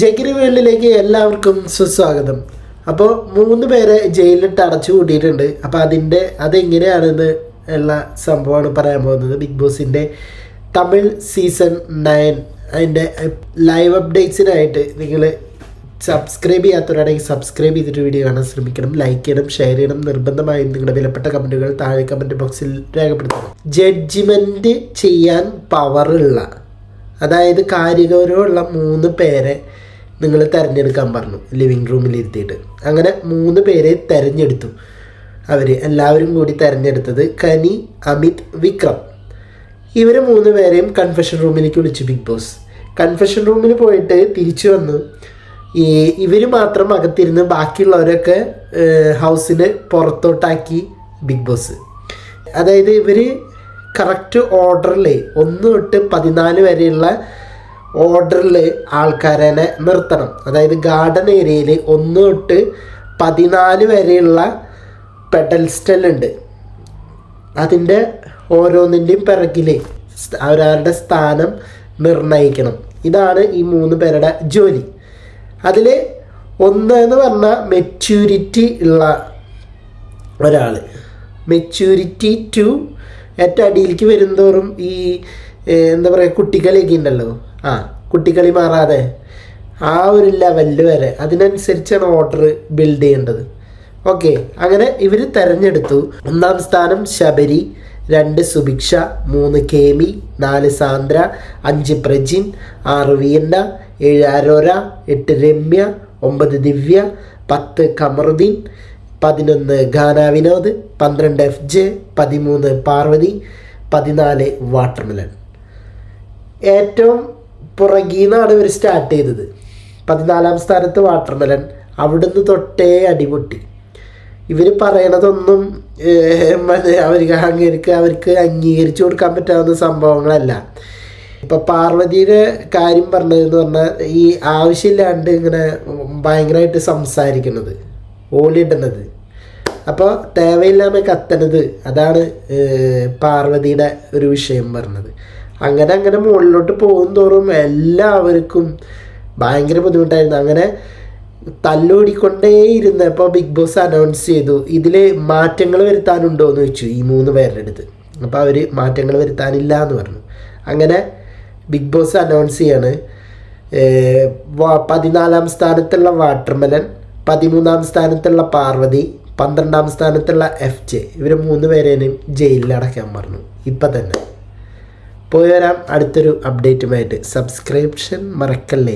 ജഗിരി വേൾഡിലേക്ക് എല്ലാവർക്കും സുസ്വാഗതം. അപ്പോൾ മൂന്ന് പേരെ ജയിലിലിട്ട് അടച്ചു കൂട്ടിയിട്ടുണ്ട്. അപ്പോൾ അതിന്റെ അതെങ്ങനെയാണെന്ന് ഉള്ള സംഭവമാണ് പറയാൻ പോകുന്നത്. ബിഗ് ബോസിന്റെ തമിഴ് സീസൺ നയൻ. അതിന്റെ ലൈവ് അപ്ഡേറ്റ്സിനായിട്ട് നിങ്ങൾ സബ്സ്ക്രൈബ് ചെയ്യാത്തവരാണെങ്കിൽ സബ്സ്ക്രൈബ് ചെയ്തിട്ട് വീഡിയോ കാണാൻ ശ്രമിക്കണം. ലൈക്ക് ചെയ്യണം ഷെയർ ചെയ്യണം. നിർബന്ധമായും നിങ്ങളുടെ വിലപ്പെട്ട കമന്റുകൾ താഴെ കമന്റ് ബോക്സിൽ രേഖപ്പെടുത്തണം. ജഡ്ജ്മെന്റ് ചെയ്യാൻ പവറുള്ള അതായത് കാര്യഗൗരവമുള്ള മൂന്ന് പേരെ നിങ്ങൾ തിരഞ്ഞെടുക്കാൻ പറഞ്ഞു. ലിവിങ് റൂമിൽ ഇരുത്തിയിട്ട്. അങ്ങനെ മൂന്ന് പേരെ തിരഞ്ഞെടുത്തു. അവർ എല്ലാവരും കൂടി തിരഞ്ഞെടുത്തത് കനി അമിത് വിക്രം. ഇവർ മൂന്ന് പേരെയും കൺഫെഷൻ റൂമിലേക്ക് വിളിച്ചു ബിഗ് ബോസ് കൺഫെഷൻ റൂമിൽ പോയിട്ട് തിരിച്ചു വന്നു. ഈ ഇവർ മാത്രം അകത്തിരുന്ന് ബാക്കിയുള്ളവരൊക്കെ ഹൗസിന് പുറത്തോട്ടാക്കി ബിഗ് ബോസ് അതായത് ഇവർ കറക്റ്റ് ഓർഡറിൽ ഒന്ന് തൊട്ട് പതിനാല് വരെയുള്ള ഓർഡറിൽ ആൾക്കാരനെ നിർത്തണം. അതായത് ഗാർഡൻ ഏരിയയിൽ ഒന്ന് തൊട്ട് പതിനാല് വരെയുള്ള പെഡൽസ്റ്റൽ ഉണ്ട്. അതിന്റെ ഓരോന്നിന്റെയും പിറകിൽ അവരവരുടെ സ്ഥാനം നിർണയിക്കണം. ഇതാണ് ഈ മൂന്ന് പേരുടെ ജോലി. അതിൽ ഒന്ന് എന്ന് പറഞ്ഞാൽ മെച്യൂരിറ്റി ഉള്ള ഒരാൾ മെച്യൂരിറ്റി ടു ഏറ്റവും അടിയിലേക്ക് വരുന്തോറും ഈ എന്താ പറയുക കുട്ടികളൊക്കെ ഉണ്ടല്ലോ. ആ കുട്ടിക്കളി മാറാതെ ആ ഒരു ലെവലിൽ വരെ അതിനനുസരിച്ചാണ് ഓർഡർ ബിൽഡ് ചെയ്യേണ്ടത്. ഓക്കെ അങ്ങനെ ഇവർ തിരഞ്ഞെടുത്തു. ഒന്നാം സ്ഥാനം ശബരി രണ്ട് സുഭിക്ഷ മൂന്ന് കേമി നാല് സാന്ദ്ര അഞ്ച് പ്രജിൻ ആറ് വിയണ്ട ഏഴ് അരോര എട്ട് രമ്യ ഒമ്പത് ദിവ്യ പത്ത് കമറുദ്ദീൻ പതിനൊന്ന് ഗാന വിനോദ് പന്ത്രണ്ട് എഫ് ജെ പതിമൂന്ന് പാർവതി പതിനാല് വാട്ടർമെലൻ ഏറ്റവും പുറകീന്നാണ് ഇവർ സ്റ്റാർട്ട് ചെയ്തത്. പതിനാലാം സ്ഥാനത്ത് വാട്ടർമെലൻ അവിടുന്ന് തൊട്ടേ അടിപൊട്ടി ഇവർ പറയണതൊന്നും അവർക്ക് അങ്ങേർക്ക് അവർക്ക് അംഗീകരിച്ചു കൊടുക്കാൻ പറ്റാവുന്ന സംഭവങ്ങളല്ല. ഇപ്പം പാർവതിയുടെ കാര്യം പറഞ്ഞതെന്ന് പറഞ്ഞാൽ ഈ ആവശ്യമില്ലാണ്ട് ഇങ്ങനെ ഭയങ്കരമായിട്ട് സംസാരിക്കുന്നത് ഓലിടുന്നത് അപ്പോൾ തേവയില്ലാമ കത്തണത് അതാണ് പാർവതിയുടെ ഒരു വിഷയം പറഞ്ഞത്. അങ്ങനെ അങ്ങനെ മുകളിലോട്ട് പോകും തോറും എല്ലാവർക്കും ഭയങ്കര ബുദ്ധിമുട്ടായിരുന്നു. അങ്ങനെ തല്ലോടിക്കൊണ്ടേയിരുന്നപ്പോൾ ബിഗ് ബോസ് അനൗൺസ് ചെയ്തു. ഇതിൽ മാറ്റങ്ങൾ വരുത്താനുണ്ടോ എന്ന് ചോദിച്ചു ഈ മൂന്ന് പേരുടെ അടുത്ത്. അപ്പോൾ അവർ മാറ്റങ്ങൾ വരുത്താനില്ല എന്ന് പറഞ്ഞു. അങ്ങനെ ബിഗ് ബോസ് അനൗൺസ് ചെയ്യാണ്. പതിനാലാം സ്ഥാനത്തുള്ള വാട്ടർമെലൻ പതിമൂന്നാം സ്ഥാനത്തുള്ള പാർവതി പന്ത്രണ്ടാം സ്ഥാനത്തുള്ള എഫ് ജെ ഇവർ മൂന്ന് പേരേനും ജയിലിൽ അടയ്ക്കാൻ പറഞ്ഞു. ഇപ്പം തന്നെ. പോയി വരാം. അടുത്തൊരു അപ്ഡേറ്റുമായിട്ട് സബ്സ്ക്രിപ്ഷൻ മറക്കല്ലേ?